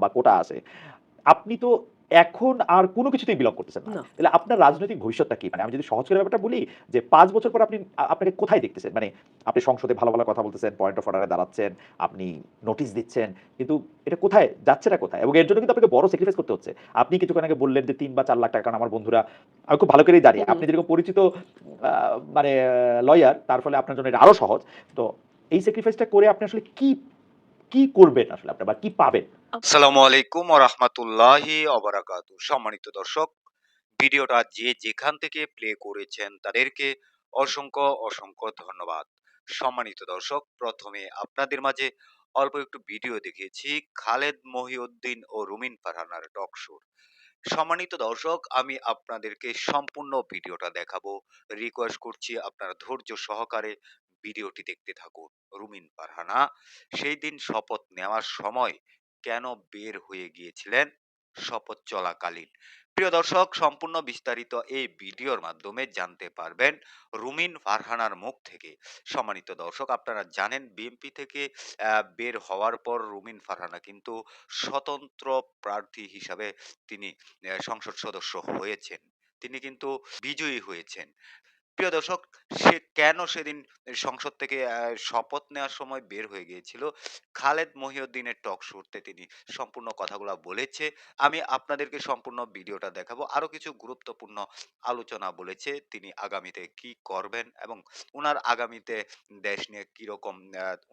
বা কোটা আছে আপনি তো এখন আর কোনো কিছুতেই বিলং করতেছেন না। তাহলে আপনার রাজনৈতিক ভবিষ্যৎটা কি? মানে আমি যদি সহজ করে ব্যাপারটা বলি যে পাঁচ বছর পর আপনি আপনাকে কোথায় দেখতেছেন? মানে আপনি সংসদে ভালো ভালো কথা বলতেছেন পয়েন্ট অফ অর্ডারে দাঁড়াচ্ছেন আপনি নোটিশ দিচ্ছেন কিন্তু এটা কোথায় যাচ্ছে না কোথায়? এবং এর জন্য কিন্তু আপনাকে বড় স্যাক্রিফাইস করতে হচ্ছে। আপনি কিছুক্ষণ আগে বললেন যে তিন বা চার লাখ টাকা কারণ আমার বন্ধুরা আমি খুব ভালো করেই জানি আপনি যেরকম পরিচিত মানে লয়ার তার ফলে আপনার জন্য এটা আরও সহজ। তো এই স্যাক্রিফাইসটা করে আপনি আসলে কি কি করবেন আসলে আপনার বা কি পাবেন? আসসালামু আলাইকুম রহমতুল্লাহি অবরাকাতু সম্মানিত দর্শক, ভিডিওটা যে যেখান থেকে প্লে করেছেন তাদেরকে অসংখ্য অসংখ্য ধন্যবাদ। সম্মানিত দর্শক, প্রথমে আপনাদের মাঝে অল্প একটু ভিডিও দেখিয়েছি খালেদ মহিউদ্দিন ও রুমিন ফারহানার টক শোর সম্মানিত দর্শক, আমি আপনাদেরকে সম্পূর্ণ ভিডিওটা দেখাবো। রিকোয়েস্ট করছি আপনারা ধৈর্য সহকারে ভিডিওটি দেখতে থাকুন। রুমিন ফারহানা, সেই দিন শপথ নেওয়ার সময় কেন বের হয়ে গিয়েছিলেন? শপথ চলাকালীন। প্রিয় দর্শক, সম্পূর্ণ বিস্তারিত এই ভিডিওর মাধ্যমে জানতে পারবেন রুমিন ফারহানার মুখ থেকে। সম্মানিত দর্শক, আপনারা জানেন বিএনপি থেকে বের হওয়ার পর রুমিন ফারহানা কিন্তু স্বতন্ত্র প্রার্থী হিসাবে তিনি সংসদ সদস্য হয়েছেন। তিনি কিন্তু বিজয়ী হয়েছেন। প্রিয় দর্শক, সে কেন সেদিন সংসদ থেকে শপথ নেওয়ার সময় বের হয়ে গিয়েছিল? খালেদ মহিউদ্দিনের টক শুরুতে তিনি সম্পূর্ণ কথাগুলো বলেছে। আমি আপনাদেরকে সম্পূর্ণ ভিডিওটা দেখাবো। আরও কিছু গুরুত্বপূর্ণ আলোচনা বলেছে তিনি আগামীতে কি করবেন এবং ওনার আগামীতে দেশ নিয়ে কীরকম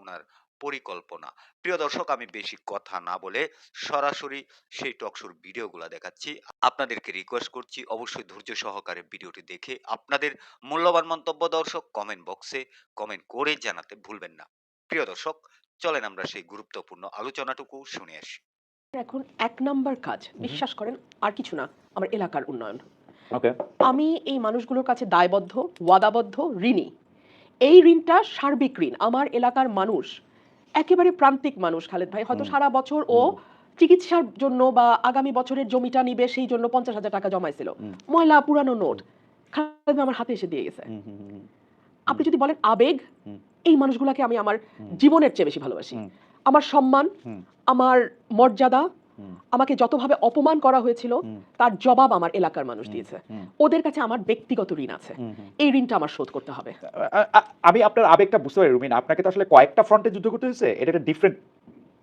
ওনার পরিকল্পনা। প্রিয় দর্শক আমি বেশি কথা না বলে সরাসরি সেই টকশোর ভিডিওগুলো দেখাচ্ছি। আপনাদেরকে রিকোয়েস্ট করছি অবশ্যই ধৈর্য সহকারে ভিডিওটি দেখে আপনাদের মূল্যবান মন্তব্য দর্শক কমেন্ট বক্সে কমেন্ট করে জানাতে ভুলবেন না। প্রিয় দর্শক চলেন আমরা সেই গুরুত্বপূর্ণ আলোচনাটুকু শুনে আসি। এখন এক নাম্বার কাজ বিশ্বাস করেন আর কিছু না আমার এলাকার উন্নয়ন। ওকে আমি এই মানুষগুলোর কাছে দায়বদ্ধ ওয়াদাবদ্ধ ঋণী। এই ঋণটা সার্বিক ঋণ। আমার এলাকার মানুষ একেবারে প্রান্তিক মানুষ খালেদ ভাই। হয়তো সারা বছর ও চিকিৎসার জন্য বা আগামী বছরের জমিটা নিবে সেই জন্য পঞ্চাশ হাজার টাকা জমাইছিল। ময়লা পুরানো নোট। খালেদ আমার হাতে এসে দিয়ে গেছে। আপনি যদি বলেন আবেগ এই মানুষগুলাকে আমি আমার জীবনের চেয়ে বেশি ভালোবাসি। আমার সম্মান আমার মর্যাদা। আমাকে যতভাবে অপমান করা হয়েছিল তার জবাব আমার এলাকার মানুষ দিয়েছে। ওদের কাছে আমার ব্যক্তিগত ঋণ আছে। এই ঋণটা আমার শোধ করতে হবে। আমি আপনার আবেগটা বুঝতে পারি রুমিন আপনাকে তো আসলে কয়েকটা ফ্রন্টে যুদ্ধ করতে হয়েছে এটা একটা ডিফারেন্ট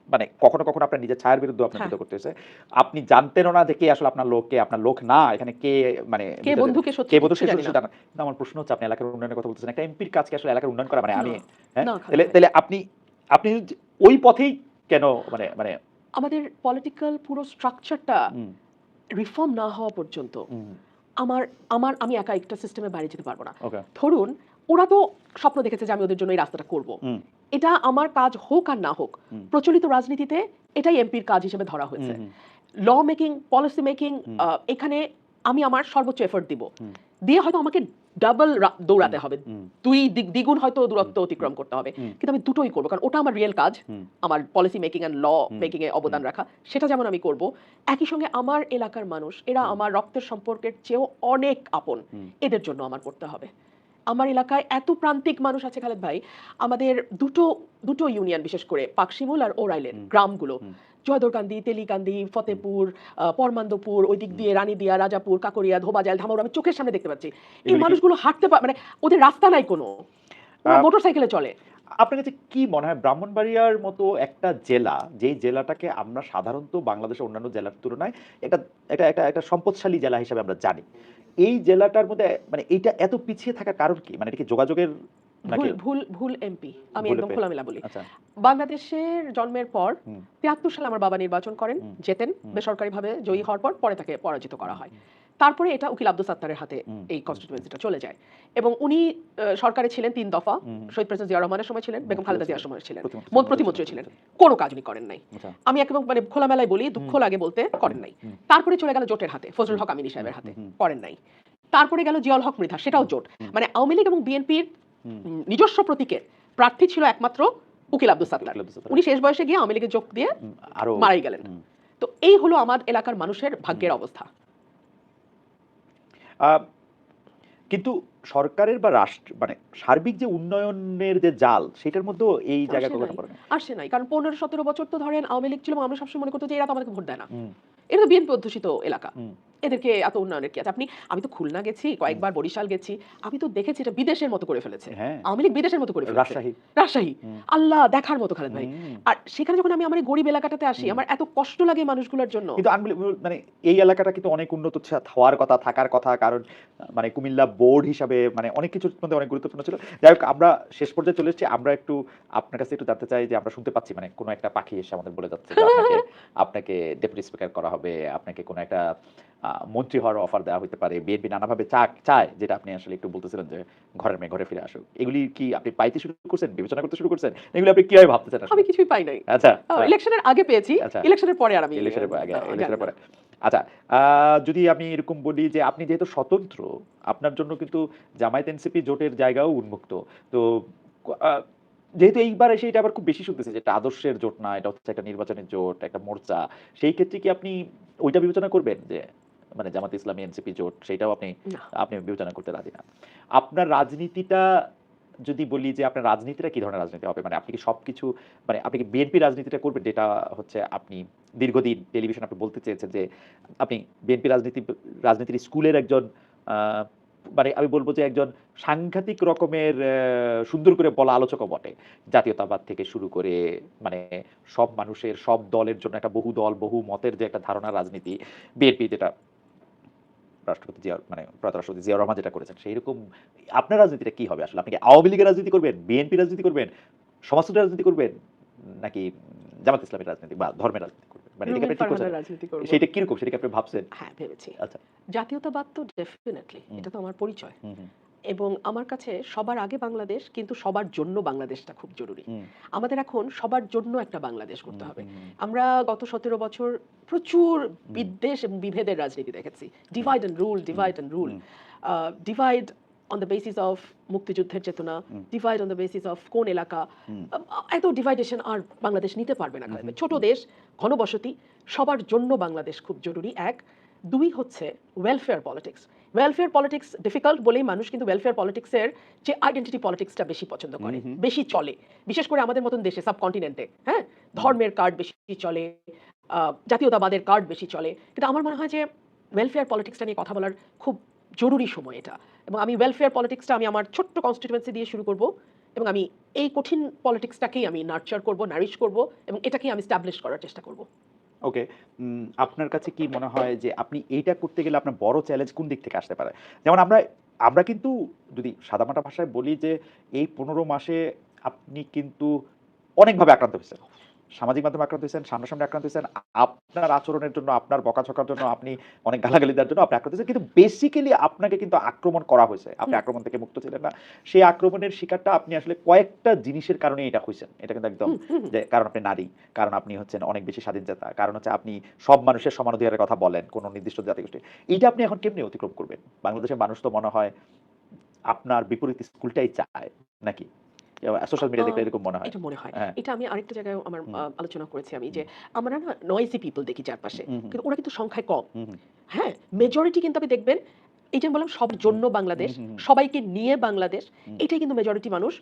মানে কখনো কখনো আপনার নিজের ছায়ার বিরুদ্ধে আপনার হ্যাঁ। যুদ্ধ করতে হয়েছে। আপনি জানতেনও না যে কে আসলে আপনার লোক কে আপনার লোক না এখানে কে মানে কে বন্ধুকে সত্যি কে বন্ধু সত্যি না। জানা কিন্তু আমার প্রশ্ন হচ্ছে আপনি এলাকার উন্নয়নের কথা বলতেছেন একটা এমপির কাজকে আসলে এলাকার উন্নয়ন করা? মানে আমি হ্যাঁ? তাহলে তাহলে আপনি আপনি ওই পথেই কেন মানে মানে আমাদের পলিটিক্যাল পুরো স্ট্রাকচারটা রিফর্ম না হওয়া পর্যন্ত আমার আমার আমি একা একটা সিস্টেমে বাইরে যেতে পারব না। ধরুন ওরা তো স্বপ্ন দেখেছে যে আমি ওদের জন্য এই রাস্তাটা করব। এটা আমার কাজ হোক আর না হোক প্রচলিত রাজনীতিতে এটাই এমপির কাজ হিসেবে ধরা হয়েছে। Law making policy making. এখানে আমি আমার সর্বোচ্চ এফোর্ট দিব। দিয়ে হয়তো আমাকে ডাবল দৌড়াতে হবে। দুই দিক- দ্বিগুণ হয়তো দূরত্ব অতিক্রম করতে হবে। কিন্তু আমি দুটোই করব। কারণ ওটা আমার রিয়েল কাজ আমার policy making and law making এ অবদান রাখা। সেটা যেমন আমি করব একই সঙ্গে আমার এলাকার মানুষ এরা আমার রক্তের সম্পর্কের চেয়েও অনেক আপন। এদের জন্য আমার করতে হবে। আমার এলাকায় এত প্রান্তিক মানুষ আছে খালেদ ভাই আমাদের দুটো দুটো ইউনিয়ন বিশেষ করে পাকশিমুল আর ওরাইলের গ্রামগুলো। জয়দরকান্দি তেলিকান্দি ফতেপুর পরমান্দপুর ওই দিক দিয়ে রানীদিয়া রাজাপুর কাকরিয়া ধোবাজাল ধামাউর আমি চোখের সামনে দেখতে পাচ্ছি। এই মানুষগুলো হাঁটতে পারে মানে ওদের রাস্তা নাই কোনো। আহ, মোটর সাইকেলে চলে। আপনার কাছে কি মনে হয় ব্রাহ্মণবাড়িয়ার মতো একটা জেলা যেই জেলাটাকে আমরা সাধারণত বাংলাদেশের অন্যান্য জেলার তুলনায় এটা এটা একটা একটা সম্পদশালী জেলা হিসেবে আমরা জানি। এই জেলাটার মধ্যে মানে এইটা এত পিছিয়ে থাকার কারণ কি? মানে এটা কি যোগাযোগের ভুল ভুল ভুল এমপি আমি একদম খোলামেলা বলি। আচ্ছা। বাংলাদেশের জন্মের পর। তিয়াত্তর সালে আমার বাবা নির্বাচন করেন। জেতেন বেসরকারিভাবে জয়ী হওয়ার পর পরে তাকে পরাজিত করা হয়। তারপরে এটা উকিল আব্দুল সাত্তারের হাতে এই কনস্টিটিউয়েন্সিটা চলে যায়। এবং উনি সরকারে ছিলেন তিন দফা। শহীদ প্রেসিডেন্ট জিয়া রহমানের সময় ছিলেন বেগম খালেদা জিয়ার সময় ছিলেন। প্রতিমন্ত্রী ছিলেন, প্রতিমন্ত্রী প্রতিমন্ত্রী ছিলেন। কোনো কাজ উনি করেন নাই। আচ্ছা। আমি একদম মানে খোলামেলায় বলি দুঃখ লাগে বলতে করেন নাই। তারপরে চলে গেল জোটের হাতে ফজলুল হক আমিনী সাহেবের হাতে করেন নাই। তারপরে গেল জিয়াউল হক মৃধা সেটাও জোট। মানে আওয়ামী লীগ এবং বিএনপির। নিজস্ব প্রতীকের প্রার্থী ছিল একমাত্র উকিল আব্দুল সাত্তার। উনি শেষ বয়সে গিয়ে আওয়ামী লীগে যোগ দিয়ে আরও মারাই গেলেন। তো এই হলো আমার এলাকার মানুষের ভাগ্যের অবস্থা। কিন্তু সরকারের বা রাষ্ট্র মানে সার্বিক যে উন্নয়নের যে জাল সেটার মধ্যে এই জায়গা আসে নাই। পড়ে আসে নাই। কারণ পনেরো সতেরো বছর তো ধরেন আওয়ামী লীগ ছিল আমরা সবসময় মনে করতো যে এরা তো আমাদেরকে ভোট দেয় না। এটা তো বিএনপি অধ্যুষিত এলাকা। এদেরকে এত উন্নয়নের কি আছে? আপনি আমি তো খুলনা গেছি কয়েকবার বরিশাল গেছি আমি তো দেখেছি এটা বিদেশের মতো করে ফেলেছে। হ্যাঁ। আওয়ামী লীগ বিদেশের মতো করে ফেলেছে। রাজশাহী। রাজশাহী। আল্লাহ দেখার মতো খালেদ ভাই। আর সেখানে যখন আমি আমার গরিব এলাকাটাতে আসি আমার এত কষ্ট লাগে মানুষগুলোর জন্য। কিন্তু মানে এই এলাকাটা কিন্তু অনেক উন্নত হওয়ার কথা থাকার কথা কারণ মানে কুমিল্লা বোর্ড হিসাবে মানে অনেক কিছুর মধ্যে অনেক গুরুত্বপূর্ণ ছিল। যাই হোক আমরা শেষ পর্যায়ে চলে এসেছি। আমরা একটু আপনার কাছে একটু জানতে চাই যে আমরা শুনতে পাচ্ছি মানে কোনো একটা পাখি এসে আমাদের বলে যাচ্ছে আপনাকে আপনাকে ডেপুটি স্পিকার করা হবে আপনাকে কোনো একটা মন্ত্রী হওয়ার অফার দেওয়া হতে পারে বিএনপি নানাভাবে চা চায় যেটা আপনি আসলে একটু বলতেছিলেন যে ঘরের মেয়ে ঘরে ফিরে আসুক। এগুলি কি আপনি পাইতে শুরু করছেন বিবেচনা করতে শুরু করছেন? এগুলি আপনি কীভাবে ভাবতেছেন আমি কিছুই পাই নাই। আচ্ছা। ইলেকশনের আগে পেয়েছি আচ্ছা। ইলেকশনের পরে আর আমি ইলেকশনের পরে আগে ইলেকশনের পরে। আচ্ছা যদি আমি এরকম বলি যে আপনি যেহেতু স্বতন্ত্র আপনার জন্য কিন্তু জামায়াত এনসিপি জোটের জায়গাও উন্মুক্ত। তো যেহেতু এইবার এসে এটা আবার খুব বেশি শুনতেছে যে এটা আদর্শের জোট না এটা হচ্ছে একটা নির্বাচনের জোট একটা মোর্চা সেই ক্ষেত্রে কি আপনি ওইটা বিবেচনা করবেন যে মানে জামাত ইসলামী এনসিপি জোট সেটাও আপনি আপনি বিবেচনা করতে রাজি না। আপনার রাজনীতিটা যদি বলি যে আপনার রাজনীতিটা কি ধরনের রাজনীতি হবে? মানে আপনি কি সবকিছু মানে আপনি কি বিএনপি রাজনীতিটা করবেন? যেটা হচ্ছে আপনি দীর্ঘদিন টেলিভিশন আপনি বলতে চেয়েছেন যে আপনি বিএনপি রাজনীতি রাজনীতির স্কুলের একজন আহ, মানে আমি বলব যে একজন সাংঘাতিক রকমের সুন্দর করে বলা আলোচকও বটে। জাতীয়তাবাদ থেকে শুরু করে মানে সব মানুষের সব দলের জন্য একটা বহু দল বহু মতের যে একটা ধারণা রাজনীতি বিএনপি যেটা রাষ্ট্রপতি জিয়া মানে প্রয়াত রাষ্ট্রপতি জিয়া রহমান যেটা করেছেন সেই রকম আপনার রাজনীতিটা কি হবে? আসলে আপনি কি আওয়ামী লীগের রাজনীতি করবেন? বিএনপি রাজনীতি করবেন? সমাজতন্ত্র রাজনীতি করবেন? নাকি জামাত ইসলামের রাজনীতি বা ধর্মের রাজনীতি করবেন? মানে রুমিন ঠিক করছেন। সেটা কীরকম? সেটাকে আপনি ভাবছেন? হ্যাঁ ভেবেছি। আচ্ছা। জাতীয়তাবাদ তো ডেফিনেটলি এটা তো আমার পরিচয়। এবং আমার কাছে সবার আগে বাংলাদেশ কিন্তু সবার জন্য বাংলাদেশটা খুব জরুরি। আমাদের এখন সবার জন্য একটা বাংলাদেশ করতে হবে। আমরা গত সতেরো বছর প্রচুর বিদ্বেষ এবং বিভেদের রাজনীতি দেখেছি। Divide and rule divide and rule divide on the basis of মুক্তিযুদ্ধের চেতনা divide on the basis of কোন এলাকা। এত ডিভাইডেশন আর বাংলাদেশ নিতে পারবে না ছোট দেশ ঘনবসতি সবার জন্য বাংলাদেশ খুব জরুরি। এক দুই হচ্ছে welfare politics welfare politics difficult বলেই মানুষ কিন্তু ওয়েলফেয়ার পলিটিক্সের যে আইডেন্টিটি পলিটিক্সটা বেশি পছন্দ করে। বেশি চলে। বিশেষ করে আমাদের মতন দেশে সাবকন্টিনেন্টে হ্যাঁ? ধর্মের কার্ড বেশি চলে জাতীয়তাবাদের কার্ড বেশি চলে। কিন্তু আমার মনে হয় যে ওয়েলফেয়ার পলিটিক্সটা নিয়ে কথা বলার খুব জরুরি সময় এটা। এবং আমি ওয়েলফেয়ার পলিটিক্সটা আমি আমার ছোট্ট কনস্টিটুয়েন্সি দিয়ে শুরু করব এবং আমি এই কঠিন পলিটিক্সটাকেই আমি নার্চার করব নারিশ করব এবং এটাকেই আমি স্টাবলিশ করার চেষ্টা করব। ওকে আপনার কাছে কি মনে হয় যে আপনি এইটা করতে গেলে আপনার বড় চ্যালেঞ্জ কোন দিক থেকে আসতে পারে? যেমন আমরা আমরা কিন্তু যদি সাদামাটা ভাষায় বলি যে এই পনেরো মাসে আপনি কিন্তু অনেকভাবে আক্রান্ত হয়েছেন। সামাজিক মাধ্যমে আক্রান্ত হয়েছেন সামনাসামনি আক্রান্ত হয়েছেন আপনার আচরণের জন্য আপনার বকাঝকার জন্য আপনি অনেক গালাগালি দেওয়ার জন্য আপনি আক্রান্ত হয়েছেন। কিন্তু বেসিক্যালি আপনাকে কিন্তু আক্রমণ করা হয়েছে। আপনি আক্রমণ থেকে মুক্ত ছিলেন না। সেই আক্রমণের শিকারটা আপনি আসলে কয়েকটা জিনিসের কারণে এটা হয়েছেন। এটা কিন্তু একদম। যে কারণ আপনি নারী কারণ আপনি হচ্ছেন অনেক বেশি স্বাধীনচেতা কারণ হচ্ছে আপনি সব মানুষের সমান অধিকারের কথা বলেন কোনো নির্দিষ্ট জাতিগোষ্ঠী এইটা আপনি এখন কেমনি অতিক্রম করবেন? বাংলাদেশের মানুষ তো মনে হয় আপনার বিপরীত স্কুলটাই চায় নাকি? সোশ্যাল মিডিয়া দেখলে এরকম মনে হয় এটা মনে হয় হ্যাঁ। এটা আমি আরেকটা জায়গায় আমার আলোচনা করেছি আমি যে আমরা না নয়েজি পিপল দেখি চারপাশে। কিন্তু ওরা কিন্তু সংখ্যায় কম হ্যাঁ মেজরিটি কিন্তু আপনি দেখবেন এই যে আমি বললাম সব জন্য বাংলাদেশ। সবাইকে নিয়ে বাংলাদেশ। এটাই কিন্তু মেজরিটি মানুষ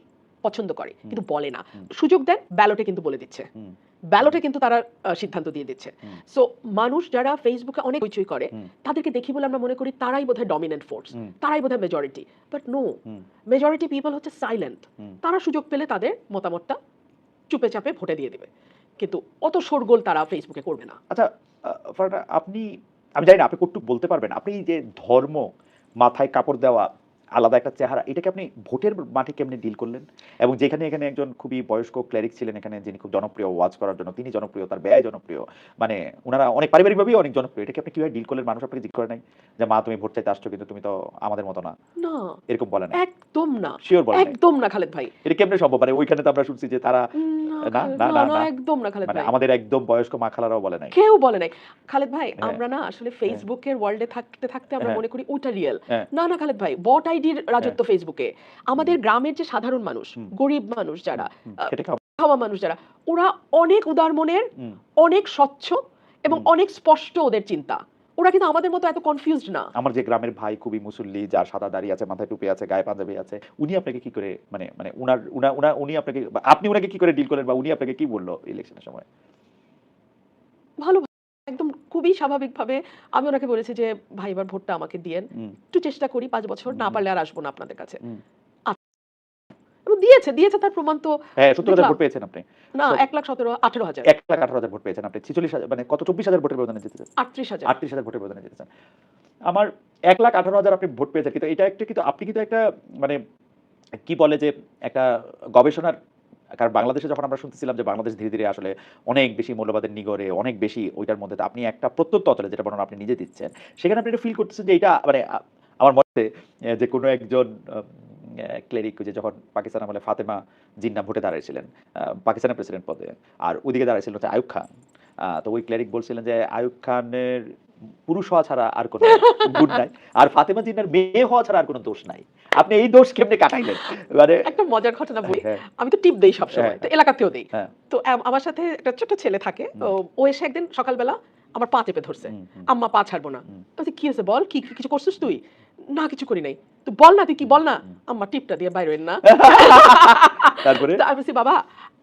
পছন্দ করে কিন্তু বলে না। সুযোগ দেন ব্যালটে কিন্তু বলে দিচ্ছে। ব্যালটে কিন্তু তারা সিদ্ধান্ত দিয়ে দিচ্ছে। সো মানুষ যারা ফেসবুকে অনেক হইচই করে তাদেরকে দেখি বলে আমরা মনে করি তারাই বোধহয় ডমিনেন্ট ফোর্স তারাই বোধহয় majority but no majority people হচ্ছে সাইলেন্ট তারা সুযোগ পেলে তাদের মতামতটা চুপে চাপে ভোটে দিয়ে দেবে। কিন্তু অত শোরগোল তারা ফেসবুকে করবে না। আচ্ছা আপনি আমি জানি না আপনি কটুক বলতে পারবেন। আপনি যে ধর্ম মাথায় কাপড় দেওয়া আলাদা একটা চেহারা। এটাকে আপনি ভোটের মাঠে কেমনি ডিল করলেন? এবং যেখানে এখানে একজন খুবই বয়স্ক ক্লেরিক ছিলেন এখানে যিনি খুব জনপ্রিয় ওয়াজ করার জন্য তিনি জনপ্রিয় তার ব্যয় জনপ্রিয়। মানে ওনারা অনেক পারিবারিকভাবেই অনেক জনপ্রিয়। এটাকে আপনি কীভাবে ডিল করলেন? মানুষ আপনাকে জিজ্ঞেস করে নাই যে মা তুমি ভোট চাইতে আসছো কিন্তু তুমি তো আমাদের মতো না? না। এরকম বলে না একদম না। শিওর বলে একদম না খালেদ ভাই। এটা কেমনে সম্ভব? মানে ওইখানে তো আমরা শুনছি যে তারা না, না, না। একদম না খালেদ মানে ভাই। আমাদের একদম বয়স্ক মা খালারাও বলে নাই। কেউ বলে নাই। খালেদ ভাই হ্যাঁ। আমরা না আসলে ফেসবুকের ওয়ার্ল্ডে থাকতে থাকতে আমরা হ্যাঁ। মনে করি ওটা রিয়েল হ্যাঁ। না না খালেদ ভাই বট আইডির রাজত্ব ফেসবুকে আমাদের গ্রামের যে সাধারণ মানুষ গরিব মানুষ যারা খাওয়া মানুষ যারা ওরা অনেক উদার মনের অনেক স্বচ্ছ এবং অনেক স্পষ্ট ওদের চিন্তা। ওরা কিন্তু আমাদের মতো এত কনফিউজড না। আমার যে গ্রামের ভাই খুবই মুসল্লি যার সাদা দাড়ি আছে মাথায় টুপি আছে গায়ে পাঞ্জাবি আছে উনি আপনাকে কি করে মানে মানে উনার উনা উনা উনি আপনাকে আপনি ওনাকে কি করে ডিল করেন বা উনি আপনাকে কি বলল ইলেকশনের সময়? ভালো একদম খুবই স্বাভাবিকভাবে আমি ওনাকে বলেছি যে ভাই এবার ভোটটা আমাকে দিয়েন। একটু চেষ্টা করি পাঁচ বছর না। পারলে আর আসব না আপনাদের কাছে। দিয়েছে দিয়েছে তার প্রমাণ তো হ্যাঁ সত্তর হাজার ভোট পেয়েছেন আপনি। না এক লাখ সতেরো আঠেরো হাজার। এক লাখ আঠারো হাজার ভোট পেয়েছেন আপনি। ছিচল্লিশ হাজার মানে কত চব্বিশ হাজার ভোটের ব্যবধানে জিতেছেন? আটত্রিশ হাজার। আটত্রিশ হাজার ভোটের ব্যবধানে জিতেছেন। আমার এক লাখ আঠারো হাজার আপনি ভোট পেয়েছেন। কিন্তু এটা একটা কিন্তু আপনি কিন্তু একটা মানে কি বলে যে একটা গবেষণার কারণ বাংলাদেশে যখন আমরা শুনতেছিলাম যে বাংলাদেশ ধীরে ধীরে আসলে অনেক বেশি মূল্যবাদের নিগরে অনেক বেশি ওইটার মধ্যে আপনি একটা প্রত্যন্ত অতলে যেটা বর্ণনা আপনি নিজে দিচ্ছেন, সেখানে আপনি এটা ফিল করতেছেন যে এটা মানে আমার মতে যে কোনো একজন ক্লেরিক যে যখন পাকিস্তান আমলে ফাতেমা জিন্না ভোটে দাঁড়িয়েছিলেন পাকিস্তানের প্রেসিডেন্ট পদে, আর ওদিকে দাঁড়িয়েছিলেন হচ্ছে আয়ুব খান তো ওই ক্লেরিক বলছিলেন যে আয়ুব খানের পুরুষ হওয়া ছাড়া আর কোনো গুণ নাই। আর ফাতেমা জিন্নার মেয়ে হওয়া ছাড়া আর কোনো দোষ নাই। আপনি এই দোষ কেমনে কাটাইলেন? মানে একটা মজার ঘটনা বলি। হ্যাঁ, আমি তো টিপ দেই সবসময় হ্যাঁ। তো এলাকাতেও দেই। হ্যাঁ। তো আমার সাথে একটা ছোট ছেলে থাকে তো ও এসে একদিন সকালবেলা আমার পা চেপে ধরছে। আম্মা পা ছাড়বো না। বলছি, কি হয়েছে বল? কি কিছু করছিস তুই? না কিছু করি নাই। তুই বল না তুই কি বল না? আম্মা টিপটা দিয়ে বাইরে না। তারপরে? তো আমি বলছি বাবা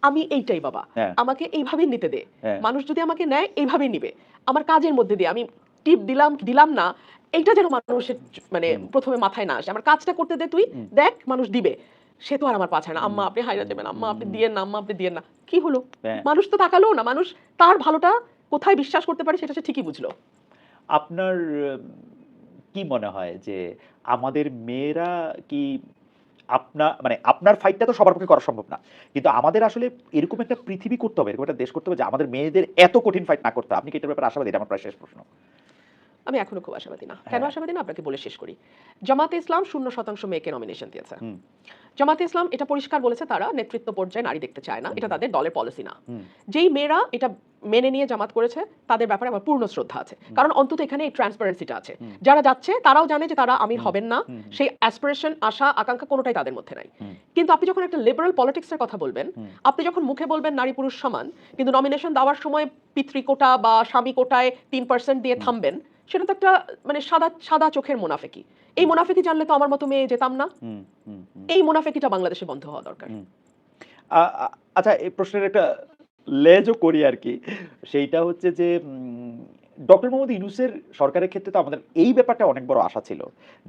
আমি এইটাই বাবা। আমাকে এইভাবেই নিতে দে। মানুষ যদি আমাকে নেয় এইভাবেই নিবে। আমার কাজের মধ্যে দিয়ে আমি টিপ দিলাম দিলাম না এইটা যেন মানুষের মানে প্রথমে মাথায় না আসে। আমার কাজটা করতে দে তুই দেখ মানুষ দিবে। সে তো আর আমার পাছে না। আম্মা আপনি হাইরা দেবেন আম্মা আপনি। দিয়েন না আম্মা আপনি দিয়েন না। কি হলো? হ্যাঁ। মানুষ তো তাকালো না। মানুষ তার ভালোটা কোথায় বিশ্বাস করতে পারে সেটা সে ঠিকই বুঝলো। আপনার কি মনে হয় যে আমাদের মেয়েরা কি আপনার মানে আপনার ফাইটটা তো সবার পক্ষে করা সম্ভব না। কিন্তু আমাদের আসলে এরকম একটা পৃথিবী করতে হবে এরকম একটা দেশ করতে হবে যে আমাদের মেয়েদের এত কঠিন ফাইট না করতে। হবে। আপনি কি এটার ব্যাপারে আশাবাদী? এটা আমার প্রায় শেষ প্রশ্ন। আমি এখনও খুব আশাবাদী না। কেন হ্যাঁ। আশাবাদী না? আপনাকে বলে শেষ করি। জামাতে ইসলাম শূন্য শতাংশ মেয়েকে নমিনেশন দিয়েছে। জামাতে ইসলাম এটা পরিষ্কার বলেছে তারা নেতৃত্ব পর্যায়ে নারী দেখতে চায় না। এটা তাদের দলের পলিসি না। যেই মেয়েরা এটা মেনে নিয়ে জামাত করেছে তাদের ব্যাপারে আমার পূর্ণ শ্রদ্ধা আছে। কারণ অন্তত এখানে এই ট্রান্সপারেন্সিটা আছে। যারা যাচ্ছে তারাও জানে যে তারা আমির হবেন না। সেই অ্যাসপিরেশন আশা আকাঙ্ক্ষা কোনোটাই তাদের মধ্যে নাই। কিন্তু আপনি যখন একটা লিবারাল পলিটিক্সের কথা বলবেন আপনি যখন মুখে বলবেন নারী পুরুষ সমান কিন্তু নমিনেশন দেওয়ার সময় পিতৃকোটা বা স্বামী কোটায় তিন পার্সেন্ট দিয়ে থামবেন সেটা তো একটা মানে সাদা সাদা চোখের মুনাফেকি। এই মুনাফেকি জানলে তো আমার মতো মেয়ে যেতাম না। এই মুনাফেকিটা বাংলাদেশে বন্ধ হওয়া দরকার। আচ্ছা এই প্রশ্নের একটা লেজও করি আর কি। সেইটা হচ্ছে যে ডক্টর মোহাম্মদ ইউনুসের সরকারের ক্ষেত্রে তো আমাদের এই ব্যাপারটা অনেক বড় আশা ছিল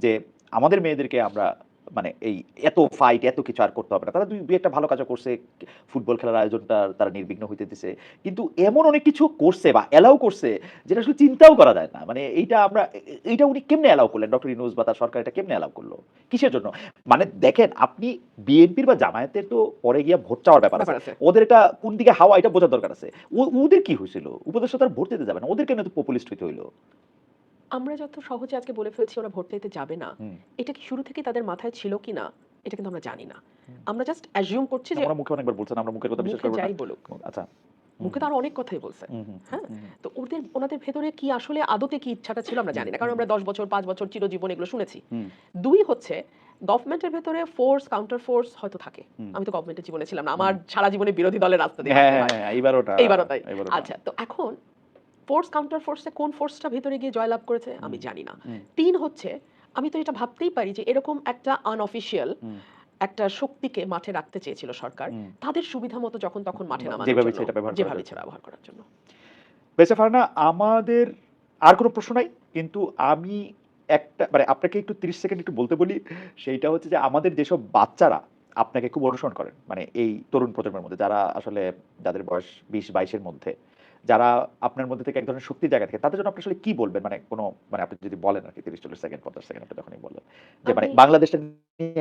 যে আমাদের মেয়েদেরকে আমরা মানে এই এত ফাইট এত কিছু আর করতে হবে না। তারা দুই দুই একটা ভালো কাজও করছে। ফুটবল খেলার আয়োজনটা তারা নির্বিঘ্ন হইতে দিছে। কিন্তু এমন অনেক কিছু করছে বা অ্যালাউ করছে যেটা আসলে চিন্তাও করা যায় না। মানে এইটা আমরা এইটা উনি কেমনে অ্যালাউ করলেন? ডক্টর ইউনুস বা তার সরকার এটা কেমনে অ্যালাউ করল? কিসের জন্য? মানে দেখেন আপনি বিএনপির বা জামায়াতের তো পরে গিয়া ভোট চাওয়ার ব্যাপার আছে। ওদের এটা কোন দিকে হাওয়া এটা বোঝার দরকার আছে। ওদের কি হয়েছিল উপদেষ্টা তার ভোট দিতে যাবে না। ওদের কেন তো পপুলিস্ট হইতে হইল। আমরা যত সহজে আজকে বলে ফেলছি ওরা ভোট চাইতে যাবে না। এটা কি শুরু থেকে তাদের মাথায় ছিল কি না এটা কিন্তু আমরা জানি না। আমরা জাস্ট অ্যাজিউম করছি যে আমরা মুখে অনেকবার বলছেন আমরা মুখের কথা বিশ্বাস করব না। যাই বলুক। আচ্ছা। মুখে তো আরও অনেক কথাই বলছে। হ্যাঁ। তো ওদের ওনাদের ভেতরে কি আসলে আদতে কি ইচ্ছাটা ছিল আমরা জানি না। কারণ আমরা দশ বছর পাঁচ বছর চিরজীবন এগুলো শুনেছি। দুই হচ্ছে গভর্নমেন্টের ভেতরে ফোর্স কাউন্টার ফোর্স হয়তো থাকে। আমি তো গভর্নমেন্টের জীবনে ছিলাম না। আমার সারা জীবনে বিরোধী দলের রাস্তা দিয়ে হ্যাঁ হ্যাঁ। হয়। হ্যাঁ এইবার ওটা এইবারও তাই। আচ্ছা তো এখন ফোর্স কাউন্টার ফোর্সে কোন ফোর্সটা ভেতরে গিয়ে জয়লাভ করেছে আমি জানি না। তিন হচ্ছে আমি তো এটা ভাবতেই পারি যে এরকম একটা আনঅফিসিয়াল একটা শক্তিকে মাঠে রাখতে চেয়েছিল সরকার তাদের সুবিধা মতো যখন তখন মাঠে নামানোর যেভাবে জন্য, ইচ্ছে ব্যবহার। ইচ্ছে ব্যবহার করার জন্য। বেঁচে ফারনা আমাদের আর কোনো প্রশ্ন নাই কিন্তু আমি একটা মানে আপনাকে একটু তিরিশ সেকেন্ড একটু বলতে বলি সেইটা হচ্ছে যে আমাদের যেসব বাচ্চারা আপনাকে খুব অনুসরণ করেন মানে এই তরুণ প্রজন্মের মধ্যে যারা আসলে যাদের বয়স বিশ বাইশের মধ্যে যারা আপনার মধ্যে থেকে এক ধরনের শক্তির জায়গা থেকে তাদের জন্য আপনি আসলে কি বলবেন? মানে কোনো মানে আপনি যদি বলেন আর কি তিরিশ চল্লিশ সেকেন্ড পঞ্চাশ সেকেন্ড আপনি তখনই বললেন যে মানে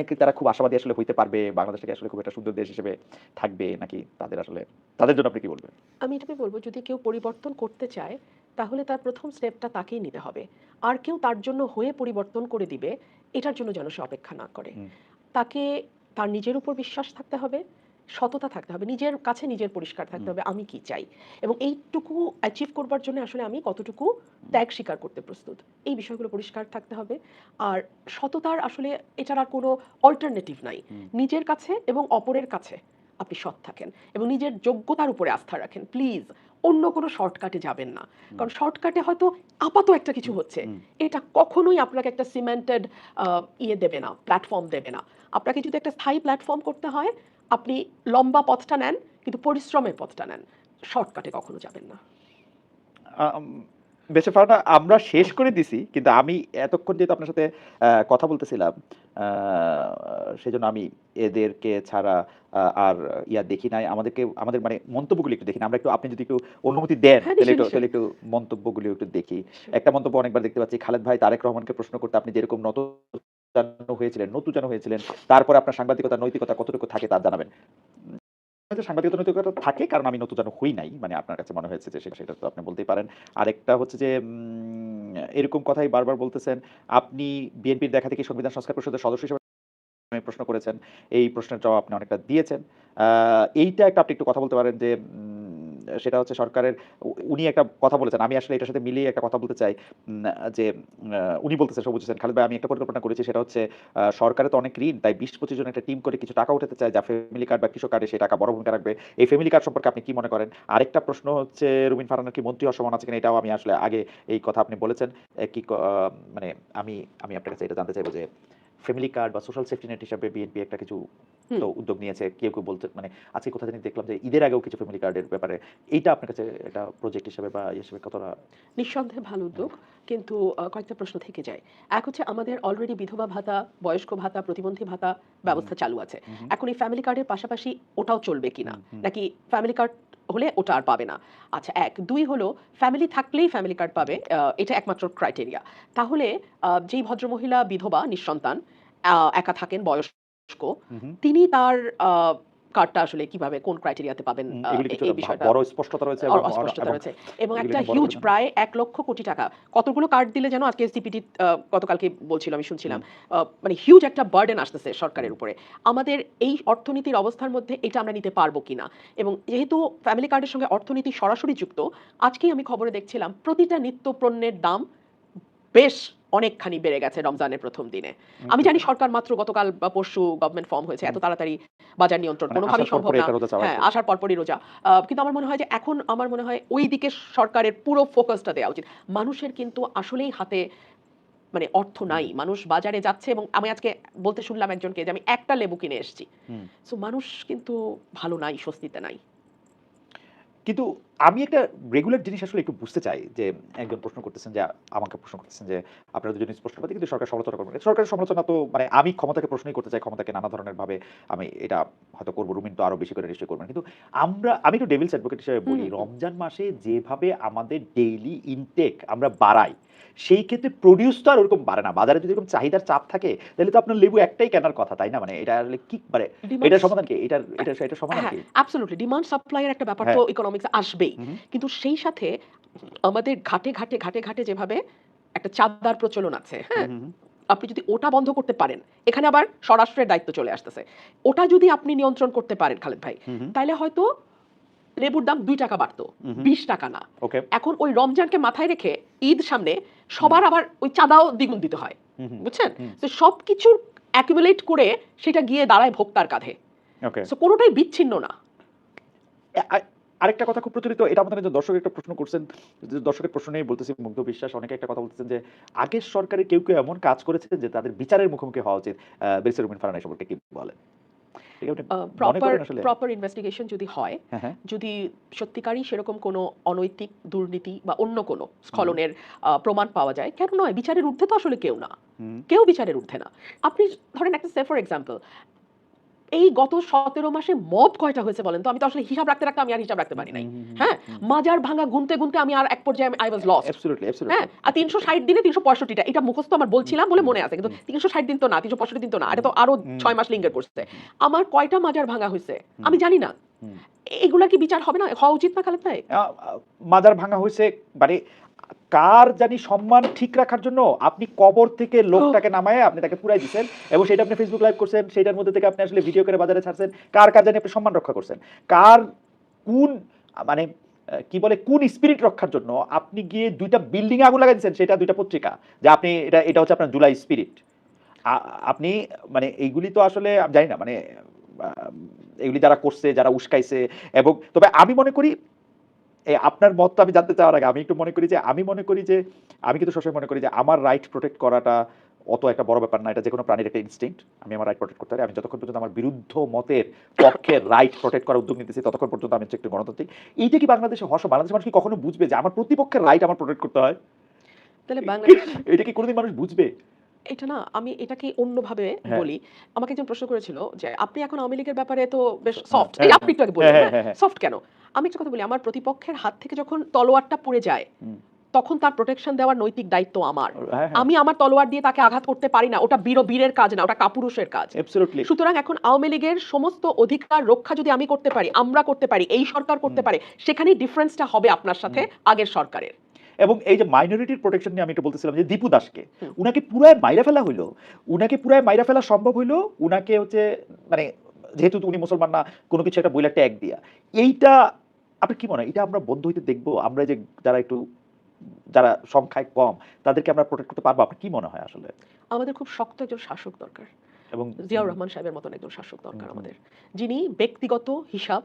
কি তারা খুব আশাবাদী আসলে হইতে পারবে? বাংলাদেশটাকে আসলে খুব একটা সুন্দর দেশ হিসেবে থাকবে নাকি তাদের আসলে তাদের জন্য আপনি কি বলবেন? আমি এটাকে বলব যদি কেউ পরিবর্তন করতে চায় তাহলে তার প্রথম স্টেপটা তাকেই নিতে হবে। আর কেউ তার জন্য হয়ে পরিবর্তন করে দিবে এটার জন্য যেন সে অপেক্ষা না করে। তাকে তার নিজের উপর বিশ্বাস থাকতে হবে সততা থাকতে হবে নিজের কাছে নিজের পরিষ্কার থাকতে হবে আমি কি চাই? এবং এইটুকু অ্যাচিভ করবার জন্য আসলে আমি কতটুকু ত্যাগ স্বীকার করতে প্রস্তুত। এই বিষয়গুলো পরিষ্কার থাকতে হবে। আর সততার আসলে এটার আর কোনো অল্টারনেটিভ নাই। নিজের কাছে এবং অপরের কাছে আপনি সৎ থাকেন এবং নিজের যোগ্যতার উপরে আস্থা রাখেন। প্লিজ অন্য কোনো শর্টকাটে যাবেন না। কারণ শর্টকাটে হয়তো আপাত একটা কিছু হচ্ছে। এটা কখনোই আপনাকে একটা সিমেন্টেড ইয়ে দেবে না প্ল্যাটফর্ম দেবে না। আপনাকে যদি একটা স্থায়ী প্ল্যাটফর্ম করতে হয় আপনি লম্বা পথটা নেন কিন্তু পরিশ্রমের পথটা নেন। শর্টকাটে কখনো যাবেন না। বেঁচে পাওয়াটা আমরা শেষ করে দিছি কিন্তু আমি এতক্ষণ যেহেতু আপনার সাথে কথা বলতেছিলাম সেজন্য আমি এদেরকে ছাড়া আর ইয়া দেখি নাই। আমাদেরকে আমাদের মানে মন্তব্যগুলি একটু দেখি। না। আমরা একটু আপনি যদি একটু অনুমতি দেন হ্যাঁ, তাহলে একটু। তাহলে একটু মন্তব্যগুলি একটু দেখি। একটা মন্তব্য অনেকবার দেখতে পাচ্ছি খালেদ ভাই তারেক রহমানকে প্রশ্ন করতে আপনি যেরকম নত হয়েছিলেন, নতুন হয়েছিলেন। তারপরে আপনার সাংবাদিকতা, নৈতিকতা কতটুকু থাকে তা জানাবেন। সাংবাদিকতা, নৈতিকতা থাকে, কারণ আমি নতুন হই নাই মানে আপনার কাছে মনে হয়েছে যে সেটা তো আপনি বলতেই পারেন। আরেকটা হচ্ছে যে এরকম কথাই বারবার বলতেছেন, আপনি বিএনপির দেখা থেকে সংবিধান সংস্কার পরিষদের সদস্য হিসেবে প্রশ্ন করেছেন, এই প্রশ্নের জবাব আপনি অনেকটা দিয়েছেন। এইটা একটা আপনি একটু কথা বলতে পারেন যে সেটা হচ্ছে সরকারের, উনি একটা কথা বলেছেন, আমি আসলে এটার সাথে মিলিয়ে একটা কথা বলতে চাই যে উনি বলতেছেন সবুজ হোসেন খালেদ ভাই, আমি একটা পরিকল্পনা করেছি, সেটা হচ্ছে সরকারের তো অনেক ঋণ, তাই বিশ পঁচিশ জন একটা টিম করে কিছু টাকা উঠাতে চায়, যা ফ্যামিলি কার্ড বা কৃষক কার্ডে সেই টাকা বড় ভূমিকা রাখবে এই ফ্যামিলি কার্ড সম্পর্কে আপনি কি মনে করেন আরেকটা প্রশ্ন হচ্ছে রুমিন ফারহানের কি মন্ত্রী সম্ভাবনা আছে কিনা, এটাও আমি আসলে আগে এই কথা আপনি বলেছেন কি মানে আমি আমি আপনার কাছে এটা জানতে চাইব যে ফ্যামিলি কার্ড বা সোশ্যাল সেফটি নেট হিসাবে বিএনপি একটা কিছু। তো উদ্যোগ নিয়েছে কেউ কেউ বলতে মানে আজকে কোথা জানি দেখলাম যে ঈদের আগেও কিছু ফ্যামিলি কার্ডের ব্যাপারে এইটা আপনার কাছে এটা প্রজেক্ট হিসেবে বা ইয়ে হিসেবে কতটা? নিঃসন্দেহে ভালো উদ্যোগ কিন্তু কয়েকটা প্রশ্ন থেকে যায়। এক হচ্ছে আমাদের অলরেডি বিধবা ভাতা বয়স্ক ভাতা প্রতিবন্ধী ভাতা ব্যবস্থা চালু আছে। এখন এই ফ্যামিলি কার্ডের পাশাপাশি ওটাও চলবে কিনা। নাকি ফ্যামিলি কার্ড হলে ওটা আর পাবে না? আচ্ছা এক। দুই হলো ফ্যামিলি থাকলেই ফ্যামিলি কার্ড পাবে এটা একমাত্র ক্রাইটেরিয়া তাহলে যেই ভদ্রমহিলা বিধবা নিঃসন্তান একা থাকেন বয়স্ক হুম। তিনি তার কার্ডটা আসলে কীভাবে কোন ক্রাইটেরিয়াতে পাবেন এই- বিষয়টা বড় স্পষ্টতা রয়েছে রয়েছে। এবং একটা হিউজ প্রায় এক লক্ষ কোটি টাকা। কতগুলো কার্ড দিলে যেন আজকে সিপিটি গতকালকে বলছিল আমি শুনছিলাম মানে হিউজ একটা বার্ডেন আসতেছে সরকারের উপরে। আমাদের এই অর্থনীতির অবস্থার মধ্যে এটা আমরা নিতে পারব কিনা? এবং যেহেতু ফ্যামিলি কার্ডের সঙ্গে অর্থনীতি সরাসরি যুক্ত আজকেই আমি খবরে দেখছিলাম প্রতিটা নিত্য পণ্যের দাম বেশ অনেকখানি বেড়ে গেছে রমজানের প্রথম দিনে। আমি জানি সরকার মাত্র গতকাল বা পরশু গভর্নমেন্ট ফর্ম হয়েছে এত তাড়াতাড়ি বাজার নিয়ন্ত্রণ মানে কোনোভাবেই সম্ভব না। হ্যাঁ আসার পরপরই রোজা। কিন্তু আমার মনে হয় যে এখন আমার মনে হয় ওই দিকে সরকারের পুরো ফোকাসটা দেওয়া উচিত। মানুষের কিন্তু আসলেই হাতে মানে অর্থ নাই। মানুষ বাজারে যাচ্ছে এবং আমি আজকে বলতে শুনলাম একজনকে যে আমি একটা লেবু কিনে এসেছি। সো মানুষ কিন্তু ভালো নাই স্বস্তিতে নাই। কিন্তু আমি একটা রেগুলার জিনিস আসলে একটু বুঝতে চাই যে একজন প্রশ্ন করতেছেন যে আমাকে প্রশ্ন করতেছেন যে আপনারা দুজন স্পষ্টবাদী কিন্তু সরকার সমালোচনা করবেন সরকারের সমালোচনা তো মানে আমি ক্ষমতাকে প্রশ্নই করতে চাই ক্ষমতাকে নানা ধরনের ভাবে আমি এটা হয়তো করব রুমিন তো আরও বেশি করে নিশ্চয়ই করবেন। কিন্তু আমরা আমি একটু ডেভিলস অ্যাডভোকেট হিসেবে বলি রমজান মাসে যেভাবে আমাদের ডেইলি ইনটেক আমরা বাড়াই সেই ক্ষেত্রে প্রডিউস তো আর ওরকম বাড়ে না। বাজারে যদি এরকম চাহিদার চাপ থাকে তাহলে তো আপনার লেবু একটাই কেনার কথা তাই না? মানে এটা আসলে কি মানে এটার সমাধান কি? এটা এটা সমাধান হ্যাঁ কি? অ্যাবসলুটলি ডিমান্ড সাপ্লাইয়ের একটা ব্যাপার তো ইকোনমিক্স আসবেই। হুম। কিন্তু সেই সাথে আমাদের ঘাটে ঘাটে ঘাটে ঘাটে যেভাবে একটা চাঁদার প্রচলন আছে হ্যাঁ? আপনি যদি ওটা বন্ধ করতে পারেন এখানে আবার স্বরাষ্ট্রের দায়িত্ব চলে আসতেছে। ওটা যদি আপনি নিয়ন্ত্রণ করতে পারেন খালেদ ভাই তাহলে হয়তো লেবুর দাম দুই টাকা বাড়তো। বিশ টাকা না। এখন ওই রমজানকে মাথায় রেখে ঈদ সামনে সবার আবার ওই চাঁদাও দ্বিগুণ দিতে হয় বুঝছেন? তো সব কিছুর অ্যাকুমুলেট করে সেটা গিয়ে দাঁড়ায় ভোক্তার কাঁধে। কোনোটাই বিচ্ছিন্ন না। আরেকটা কথা খুব প্রচলিত এটা আমাদের একজন দর্শক একটা প্রশ্ন করছেন দর্শকের প্রশ্ন নিয়ে বলতেছি মুগ্ধ বিশ্বাস অনেকে একটা কথা বলতেছেন যে আগের সরকারে কেউ কেউ এমন কাজ করেছে যে তাদের বিচারের মুখোমুখি হওয়া উচিত বেরিসের রুমিন ফারানা সম্পর্কে কি বলেন? প্রপার ইনভেস্টিগেশন যদি হয় হ্যাঁ হ্যাঁ। যদি সত্যিকারই সেরকম কোনো অনৈতিক দুর্নীতি বা অন্য কোনো স্খলনের প্রমাণ পাওয়া যায় কেন নয়? বিচারের ঊর্ধ্বে তো আসলে কেউ না। কেউ বিচারের ঊর্ধ্বে না। আপনি ধরেন একটা সে ফর এক্সাম্পল এই গত সতেরো মাসে মদ কয়টা হয়েছে বলেন তো? আমি তো আসলে হিসাব রাখতে রাখতে আমি আর হিসাব রাখতে পারি নাই। হ্যাঁ? মাজার ভাঙা গুনতে গুনতে আমি আর এক পর্যায়ে আই ওয়াজ absolutely. হ্যাঁ? আর তিনশো ষাট দিনে তিনশো পঁয়ষট্টিটা। এটা মুখস্থ আমার বলছিলাম বলে মনে আছে কিন্তু তিনশো ষাট দিন তো না তিনশো পঁয়ষট্টি দিন তো না এটা তো আরও। ছয় মাস লিঙ্গের করছে। আমার কয়টা মাজার ভাঙা হয়েছে? আমি জানি না। হুম। এগুলার কি বিচার হবে না? হওয়া উচিত না খালেদ ভাই? মাজার ভাঙা হয়েছে মানে কার জানি সম্মান ঠিক রাখার জন্য আপনি কবর থেকে লোকটাকে নামায় আপনি তাকে পুরাই দিচ্ছেন এবং সেটা আপনি ফেসবুক লাইভ করছেন সেটার মধ্যে থেকে আপনি আসলে ভিডিও করে বাজারে ছাড়ছেন। কার কার জানি আপনি সম্মান রক্ষা করছেন। কার কোন মানে কি বলে কোন স্পিরিট রক্ষার জন্য আপনি গিয়ে দুইটা বিল্ডিং আগুন লাগাই দিচ্ছেন সেটা দুইটা পত্রিকা যে আপনি এটা এটা হচ্ছে আপনার জুলাই স্পিরিট আপনি মানে এইগুলি তো আসলে জানি না মানে এগুলি যারা করছে যারা উস্কাইছে এবং তবে আমি মনে করি আপনার মতটা আমি জানতে চাওয়ার আগে আমি একটু মনে করি যে আমি মনে করি যে আমি কিন্তু সবসময় মনে করি যে আমার রাইট প্রোটেক্ট করাটা অত একটা বড় ব্যাপার না এটা যে কোনো প্রাণীর একটা ইনস্টিংক্ট আমি আমার রাইট প্রোটেক্ট করতে পারি। আমি যতক্ষণ পর্যন্ত আমার বিরুদ্ধ মতের পক্ষে রাইট প্রোটেক্ট করার উদ্যোগ নিতেছি ততক্ষণ পর্যন্ত আমি হচ্ছে একটু গণতান্ত্রিক। এইটা কি বাংলাদেশে হস বাংলাদেশের মানুষ কি কখনো বুঝবে যে আমার প্রতিপক্ষের রাইট আমার প্রোটেক্ট করতে হয়? তাহলে বাংলাদেশ এটা কি কোনোদিন মানুষ বুঝবে? এটা না আমি এটাকে অন্যভাবে হ্যাঁ। বলি। আমাকে একজন প্রশ্ন করেছিল যে আপনি এখন আওয়ামী লীগের ব্যাপারে তো বেশ হ্যাঁ, সফট হ্যাঁ, এই আপনি একটু আগে বললেন হ্যাঁ, হ্যাঁ, হ্যাঁ। সফট কেন? আমি একটা কথা বলি আমার প্রতিপক্ষের হাত থেকে যখন তলোয়ারটা পড়ে যায় তখন তার প্রোটেকশন দেওয়ার নৈতিক দায়িত্ব আমার। হ্যাঁ আমি আমার তলোয়ার দিয়ে তাকে আঘাত করতে পারি না ওটা বীর বীরের কাজ না ওটা কাপুরুষের কাজ। সুতরাং এখন আওয়ামী লীগের সমস্ত অধিকার রক্ষা যদি আমি করতে পারি আমরা করতে পারি এই সরকার করতে পারে সেখানেই ডিফারেন্সটা হবে আপনার সাথে আগের সরকারের। এবং এই যে মাইনরিটির প্রোটেকশন নিয়ে আমি একটু বলতেছিলাম যে দীপু দাসকে উনাকে পুরায় মাইরা ফেলা হইল। উনাকে পুরায় মাইরা ফেলা সম্ভব হইল উনাকে হচ্ছে মানে যেহেতু উনি মুসলমান না কোনো কিছু একটা বইলা ট্যাগ দিয়া। এইটা আপনি কি মনে হয়? এটা আমরা বন্ধ হইতে দেখব? আমরা যে যারা একটু যারা সংখ্যায় কম তাদেরকে আমরা প্রোটেক্ট করতে পারব? আপনার কি মনে হয় আসলে? আমাদের খুব শক্ত একজন শাসক দরকার। এবং জিয়াউর রহমান সাহেবের মতন একজন শাসক দরকার। আমাদের। যিনি ব্যক্তিগত হিসাব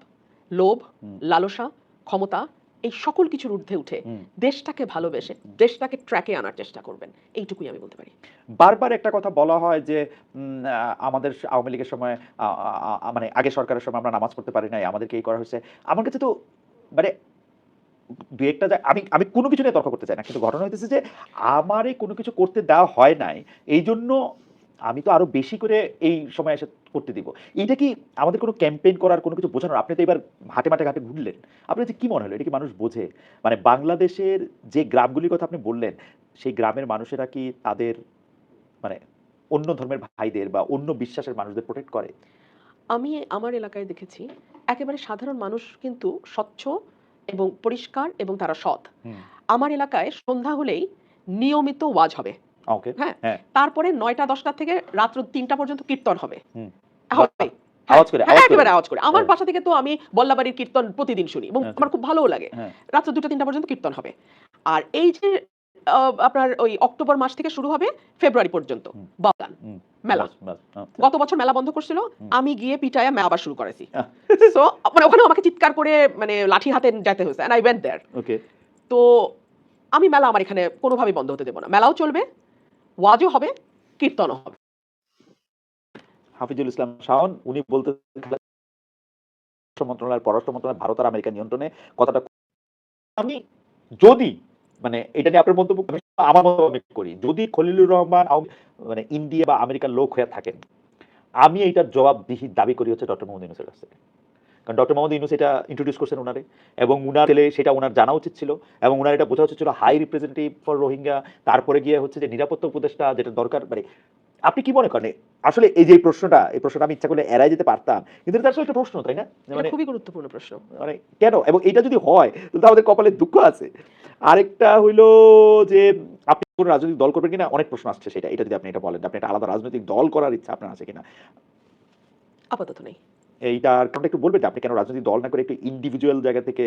লোভ লালসা ক্ষমতা এই সকল কিছুর ঊর্ধ্বে উঠে দেশটাকে ভালোবেসে দেশটাকে ট্র্যাকে আনার চেষ্টা করবেন। এইটুকুই আমি বলতে পারি। বারবার একটা কথা বলা হয় যে আমাদের আওয়ামী লীগের সময় মানে আগে সরকারের সময় আমরা নামাজ পড়তে পারি নাই আমাদেরকে এই করা হয়েছে। আমার কাছে তো মানে দু একটা আমি আমি কোনো কিছু নিয়ে তর্ক করতে চাই না কিন্তু ঘটনা হইতেছে যে আমারই কোনো কিছু করতে দেওয়া হয় নাই। এই জন্য আমি তো আরও বেশি করে এই সময় এসে করতে দিব। এইটা কি আমাদের কোনো ক্যাম্পেইন করার কোনো কিছু বোঝানোর? আপনি তো এবার হাটে মাঠে ঘাটে ঘুরলেন। আপনার যে কি মনে হলো? এটা কি মানুষ বোঝে? মানে বাংলাদেশের যে গ্রামগুলির কথা আপনি বললেন সেই গ্রামের মানুষেরা কি তাদের মানে অন্য ধর্মের ভাইদের বা অন্য বিশ্বাসের মানুষদের প্রোটেক্ট করে? আমি আমার এলাকায় দেখেছি একেবারে সাধারণ মানুষ কিন্তু স্বচ্ছ এবং পরিষ্কার এবং তারা সৎ। আমার এলাকায় সন্ধ্যা হলেই নিয়মিত ওয়াজ হবে। হ্যাঁ হ্যাঁ। তারপরে নয়টা দশটা থেকে রাত্র তিনটা পর্যন্ত কীর্তন হবে। হবে আওয়াজ করে। হ্যাঁ, আওয়াজ করে একেবারে আওয়াজ করে। আমার হ্যাঁ। বাসা থেকে তো আমি বল্লাবাড়ির কীর্তন প্রতিদিন শুনি এবং আচ্ছা। আমার খুব ভালোও লাগে। রাত্র দুটো তিনটা পর্যন্ত কীর্তন হবে। আর এই যে আপনার ওই অক্টোবর মাস থেকে শুরু হবে ফেব্রুয়ারি পর্যন্ত বাগান মেলা। আচ্ছা। গত বছর মেলা বন্ধ করছিল আমি গিয়ে পিটায়া মেলা আবার শুরু করেছি। সো মানে ওখানে আমাকে চিৎকার করে মানে লাঠি হাতে যেতে হয়েছে আই ওয়েন্ট দেয়ার ওকে তো আমি মেলা আমার এখানে কোনোভাবেই বন্ধ হতে দেবো না। মেলাও চলবে ওয়াজও হবে, কীর্তনও হবে। হাফিজুল ইসলাম শাওন, উনি বলতে মন্ত্রণালয়ের পররাষ্ট্র মন্ত্রণালয় ভারত আর আমেরিকা নিয়ন্ত্রণে কথাটা আমি যদি মানে এটা নিয়ে আপনার মন্তব্য আমার আমি করি, যদি খলিলুর রহমান মানে ইন্ডিয়া বা আমেরিকার লোক হয়ে থাকেন, আমি এইটার জবাবদিহি দাবি করি হচ্ছে ডক্টর মোহাম্মদ ইউনুসের কাছ থেকে। কারণ ডক্টর মোহাম্মদ ইউনুস এটা ইন্ট্রোডিউস করছেন ওনারে এবং উনার ছেলে সেটা ওনার জানা উচিত ছিল এবং ওনার এটা বোঝা উচিত ছিল হাই রিপ্রেজেন্টেটিভ ফর রোহিঙ্গা তারপরে গিয়ে হচ্ছে যে নিরাপত্তা উপদেষ্টা যেটা দরকার মানে আপনি কি মনে করেন? আসলে এই যে প্রশ্নটা এই প্রশ্নটা আমি ইচ্ছা করলে এড়াই যেতে পারতাম কিন্তু এটা আসলে একটা প্রশ্ন তাই না? মানে খুবই গুরুত্বপূর্ণ প্রশ্ন। মানে কেন? এবং এটা যদি হয় তাহলে আমাদের কপালে দুঃখ আছে। আরেকটা হইল যে আপনি কোন রাজনৈতিক দল করবেন কিনা অনেক প্রশ্ন আসছে সেটা এটা যদি আপনি এটা বলেন। আপনি একটা আলাদা রাজনৈতিক দল করার ইচ্ছা আপনার আছে কিনা? আপাতত নেই। এইটার কারণটা একটু বলবেন যে আপনি কেন রাজনৈতিক দল না করে একটু ইন্ডিভিজুয়াল জায়গা থেকে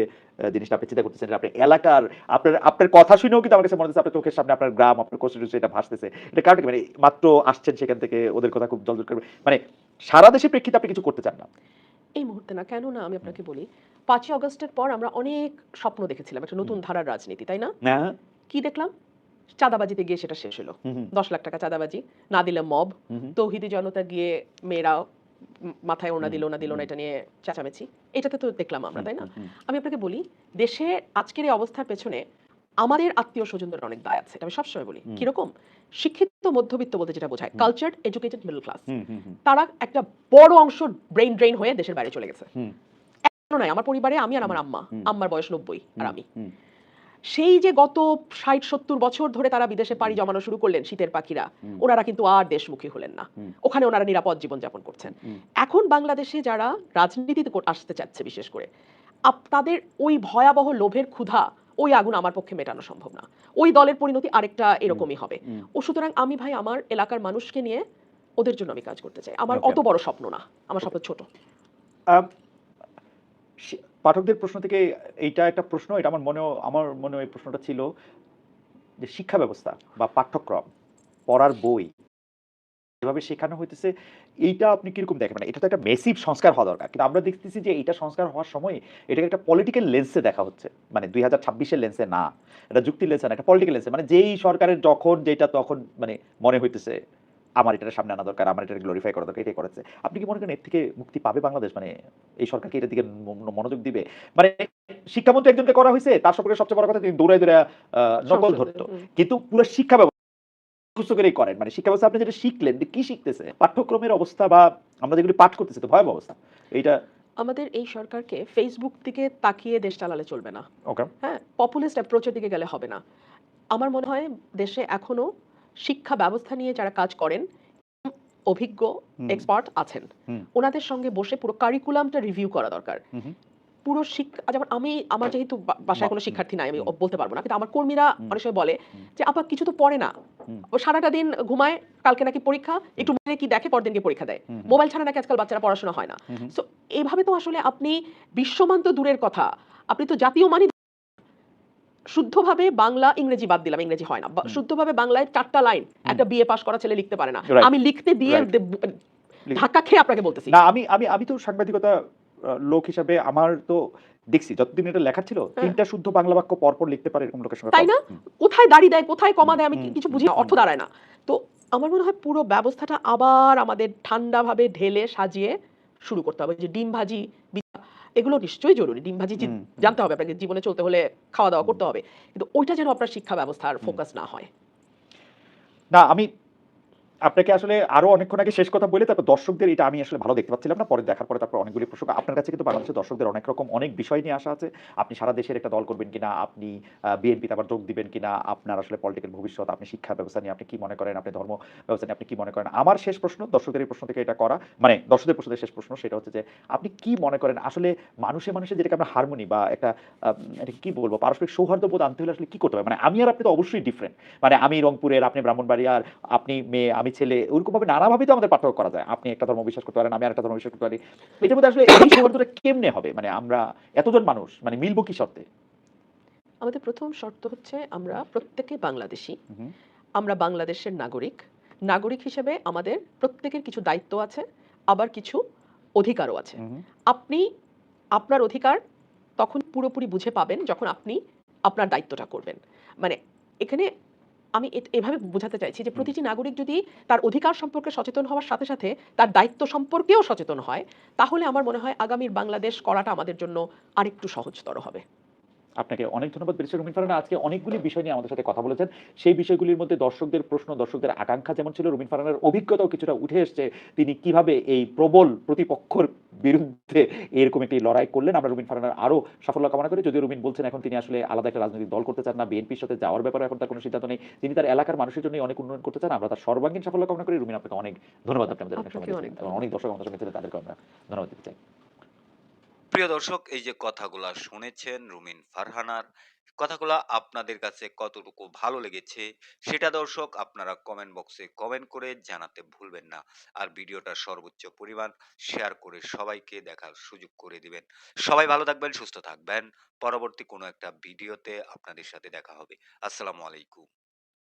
জিনিসটা আপনি চিন্তা করতেছেন? আপনার এলাকার আপনার আপনার কথা শুনেও কিন্তু আমার কাছে মনে হচ্ছে আপনার চোখের সামনে আপনার গ্রাম আপনার কনস্টিটিউশন এটা ভাসতেছে। এটা কারণ? মানে মাত্র আসছেন সেখান থেকে ওদের কথা খুব জলজল করবে মানে সারা দেশের প্রেক্ষিতে আপনি কিছু করতে চান না? এই মুহূর্তে না কেন না আমি আপনাকে বলি পাঁচই অগস্টের পর আমরা অনেক স্বপ্ন দেখেছিলাম একটা নতুন ধারার রাজনীতি তাই না? কি দেখলাম? চাঁদাবাজিতে গিয়ে সেটা শেষ হলো। দশ লাখ টাকা চাঁদাবাজি না দিলে মব। তৌহিদি জনতা গিয়ে মেয়েরা মাথায় ওনা দিল না দিল না এটা নিয়ে চেঁচামেচি। এটাতে তো দেখলাম আমরা তাই না? আমি আপনাকে বলি দেশে আজকের এই অবস্থার পেছনে আমাদের আত্মীয় স্বজনদের অনেক দায় আছে এটা আমি সবসময় বলি। কীরকম? শিক্ষিত মধ্যবিত্ত বলতে যেটা বোঝায় হুম। কালচার এডুকেটেড মিডল ক্লাস তারা একটা বড় অংশ ব্রেইন ড্রেইন হয়ে দেশের বাইরে চলে গেছে। এখনও নাই আমার পরিবারে আমি আর আমার আম্মা। আম্মার বয়স নব্বই আর আমি। সেই যে গত ষাট সত্তর বছর ধরে তারা বিদেশে পাড়ি জমানো শুরু করলেন শীতের পাখিরা ওনারা কিন্তু আর দেশমুখী হলেন না। ওখানে ওনারা নিরাপদ জীবনযাপন করছেন। এখন বাংলাদেশে যারা রাজনীতিতে আসতে চাচ্ছে বিশেষ করে তাদের ওই ভয়াবহ লোভের ক্ষুধা ওই আগুন আমার পক্ষে মেটানো সম্ভব না। ওই দলের পরিণতি আরেকটা এরকমই হবে। ও সুতরাং আমি ভাই আমার এলাকার মানুষকে নিয়ে ওদের জন্য আমি কাজ করতে চাই। আমার অত বড় স্বপ্ন না। আমার স্বপ্ন ছোট। পাঠকদের প্রশ্ন থেকে এইটা একটা প্রশ্ন, এটা আমার মনেও, আমার মনে এই প্রশ্নটা ছিল যে শিক্ষা ব্যবস্থা বা পাঠ্যক্রম পড়ার বই যেভাবে শেখানো হইতেছে, এইটা আপনি কীরকম দেখেন? মানে এটা তো একটা মেসিভ সংস্কার হওয়া দরকার। কিন্তু আমরা দেখতেছি যে এইটা সংস্কার হওয়ার সময় এটাকে একটা পলিটিক্যাল লেন্সে দেখা হচ্ছে। মানে দুই হাজার ছাব্বিশের লেন্সে না, এটা যুক্তি লেন্সে না একটা পলিটিক্যাল লেন্সে মানে যেই সরকারের যখন, যেটা তখন মানে মনে হইতেছে আমার এটার সামনে আনা দরকার আমার এটা গ্লোরিফাই করা দরকার এটাই করেছে। আপনি কি মনে করেন এর থেকে মুক্তি পাবে বাংলাদেশ? মানে এই সরকার কি এটার দিকে মনোযোগ দিবে? মানে শিক্ষামন্ত্রী একজনকে করা হয়েছে তার সম্পর্কে সবচেয়ে বড় কথা তিনি দৌড়ায় দৌড়ায় নকল ধরতো। কিন্তু পুরো শিক্ষা ব্যবস্থা করেই করেন। মানে শিক্ষা ব্যবস্থা আপনি যেটা শিখলেন কি শিখতেছে? পাঠ্যক্রমের অবস্থা বা আমরা যেগুলি পাঠ করতেছি তো ভয়াবহ অবস্থা। এইটা আমাদের এই সরকারকে ফেসবুক দিকে তাকিয়ে দেশ চালালে চলবে না। ওকে হ্যাঁ পপুলিস্ট অ্যাপ্রোচের দিকে গেলে হবে না। আমার মনে হয় দেশে এখনও শিক্ষা ব্যবস্থা নিয়ে যারা কাজ করেন অভিজ্ঞ এক্সপার্ট আছেন ওনাদের সঙ্গে বসে পুরো কারিকুলামটা রিভিউ করা দরকার। পুরো শিক্ষা যেমন আমি আমার যেহেতু বাসায় কোনো শিক্ষার্থী নাই আমি বলতে পারব না কিন্তু আমার কর্মীরা। অনেক সময় বলে যে আপা কিছু তো পড়ে না। ও সারাটা দিন ঘুমায় কালকে নাকি পরীক্ষা একটু মোবাইলে কি দেখে পরদিন গিয়ে পরীক্ষা দেয়। মোবাইল ছাড়া নাকি আজকাল বাচ্চারা পড়াশোনা হয় না। সো এইভাবে তো আসলে আপনি বিশ্বমান তো দূরের কথা। আপনি তো জাতীয় মানই শুদ্ধভাবে বাংলা ইংরেজি বাদ দিলাম ইংরেজি হয় না। শুদ্ধভাবে বাংলায় চারটা লাইন একটা বিএ পাস করা ছেলে লিখতে পারে না। আমি লিখতে দিয়ে. ধাক্কা খেয়ে আপনাকে বলতেছি। না আমি আমি আমি তো সাংবাদিকতা লোক হিসাবে আমার তো দেখছি যতদিন এটা লেখা ছিল হ্যাঁ। তিনটা শুদ্ধ বাংলা বাক্য পরপর লিখতে পারে এরকম লোকের সঙ্গে তাই না? কোথায় দাড়ি দেয় কোথায় কমা দেয় আমি কিছু বুঝি অর্থ দাঁড়ায় না। তো আমার মনে হয় পুরো ব্যবস্থাটা আবার আমাদের ঠান্ডাভাবে ঢেলে সাজিয়ে শুরু করতে হবে যে ডিম ভাজি এগুলো নিশ্চয়ই জরুরি ডিম ভাজি জি- হুম, হুম। জানতে হবে আপনাকে জীবনে চলতে হলে খাওয়া দাওয়া করতে হবে। কিন্তু ওইটা যেন আপনার শিক্ষা ব্যবস্থার ফোকাস না হয়। না আমি আপনাকে আসলে আরও অনেকক্ষণ আগে শেষ কথা বলে তারপর দর্শকদের এটা আমি আসলে ভালো দেখতে পাচ্ছিলাম না। পরে দেখার পরে তারপর অনেকগুলি প্রসঙ্গ। আপনার কাছে কিন্তু বাংলাদেশের দর্শকদের অনেক রকম অনেক বিষয় নিয়ে আসা আছে। আপনি সারা দেশের একটা দল করবেন কিনা, আপনি বিএনপিতে আবার যোগ দিবেন কিনা, আপনার আসলে পলিটিক্যাল ভবিষ্যৎ, আপনি শিক্ষা ব্যবস্থা নিয়ে আপনি কি মনে করেন, আপনি ধর্ম ব্যবস্থা নিয়ে আপনি কি মনে করেন? আমার শেষ প্রশ্ন, দর্শকদের এই প্রশ্ন থেকে এটা করা মানে দর্শকদের প্রশ্নের শেষ প্রশ্ন সেটা হচ্ছে যে, আপনি কি মনে করেন? আসলে মানুষে মানুষের যেটাকে আমরা হারমোনি বা একটা কি বলব? পারস্পরিক সৌহার্দ্য বোধ আনতে হলে আসলে কি করতে হবে? মানে আমি আর আপনি তো অবশ্যই ডিফারেন্ট মানে আমি রংপুরের, আপনি ব্রাহ্মণবাড়িয়ার, আপনি মেয়ে, আমি ছেলে ওরকম ভাবে নানাভাবে তো আমাদের পার্থক্য করা যায়। আপনি একটা ধর্ম বিশ্বাস করতে পারেন আমি একটা ধর্ম বিশ্বাস করতে পারি। এটার মধ্যে আসলে এই সৌহার্দ্যটা কেমনে হবে? মানে আমরা এতজন মানুষ মানে মিলবো কি শর্তে? আমাদের প্রথম শর্ত হচ্ছে আমরা প্রত্যেকে বাংলাদেশি। আমরা বাংলাদেশের নাগরিক। নাগরিক হিসেবে আমাদের প্রত্যেকের কিছু দায়িত্ব আছে আবার কিছু অধিকারও আছে। আপনি আপনার অধিকার তখন পুরোপুরি বুঝে পাবেন যখন আপনি আপনার দায়িত্বটা করবেন। মানে এখানে আমি এভাবে বোঝাতে চাইছি যে প্রতিটি নাগরিক যদি তার অধিকার সম্পর্কে সচেতন হওয়ার সাথে সাথে তার দায়িত্ব সম্পর্কেও সচেতন হয় তাহলে আমার মনে হয় আগামীর বাংলাদেশ করাটা আমাদের জন্য আরেকটু সহজতর হবে। আপনাকে অনেক ধন্যবাদ। ব্যারিস্টার রুমিন ফারহানা আজকে অনেকগুলি বিষয় নিয়ে আমাদের সাথে কথা বলেছেন। সেই বিষয়গুলির মধ্যে দর্শকদের প্রশ্ন দর্শকদের আকাঙ্ক্ষা যেমন ছিল রুমিন ফারহানার অভিজ্ঞতাও কিছুটা উঠে এসছে। তিনি কীভাবে এই প্রবল প্রতিপক্ষর বিরুদ্ধে এরকম একটি লড়াই করলেন? আমরা রুমিন ফারহানার আরও সাফল্য কামনা করি। যদিও রুমিন বলছেন এখন তিনি আসলে আলাদা একটা রাজনৈতিক দল করতে চান না বিএনপির সাথে যাওয়ার ব্যাপারে এখন তার কোনো সিদ্ধান্ত নেই। তিনি তার এলাকার মানুষের জন্য অনেক উন্নয়ন করতে চান। আমরা তার সর্বাঙ্গীন সাফল্য কামনা করি। রুমিন আপনাকে অনেক ধন্যবাদ আপনি আমাদের অনেক সময় অনেক দর্শক আমাদের সঙ্গে তাদেরকে আমরা ধন্যবাদ দিতে চাই। প্রিয় দর্শক, এই যে কথাগুলা শুনেছেন রুমিন ফারহানার, কথাগুলা আপনাদের কাছে কতটুকু ভালো লেগেছে সেটা দর্শক আপনারা কমেন্ট বক্সে কমেন্ট করে জানাতে ভুলবেন না। আর ভিডিওটা সর্বোচ্চ পরিমাণ শেয়ার করে সবাইকে দেখার সুযোগ করে দিবেন। সবাই ভালো থাকবেন, সুস্থ থাকবেন। পরবর্তী কোনো একটা ভিডিওতে আপনাদের সাথে দেখা হবে। আসসালামু আলাইকুম।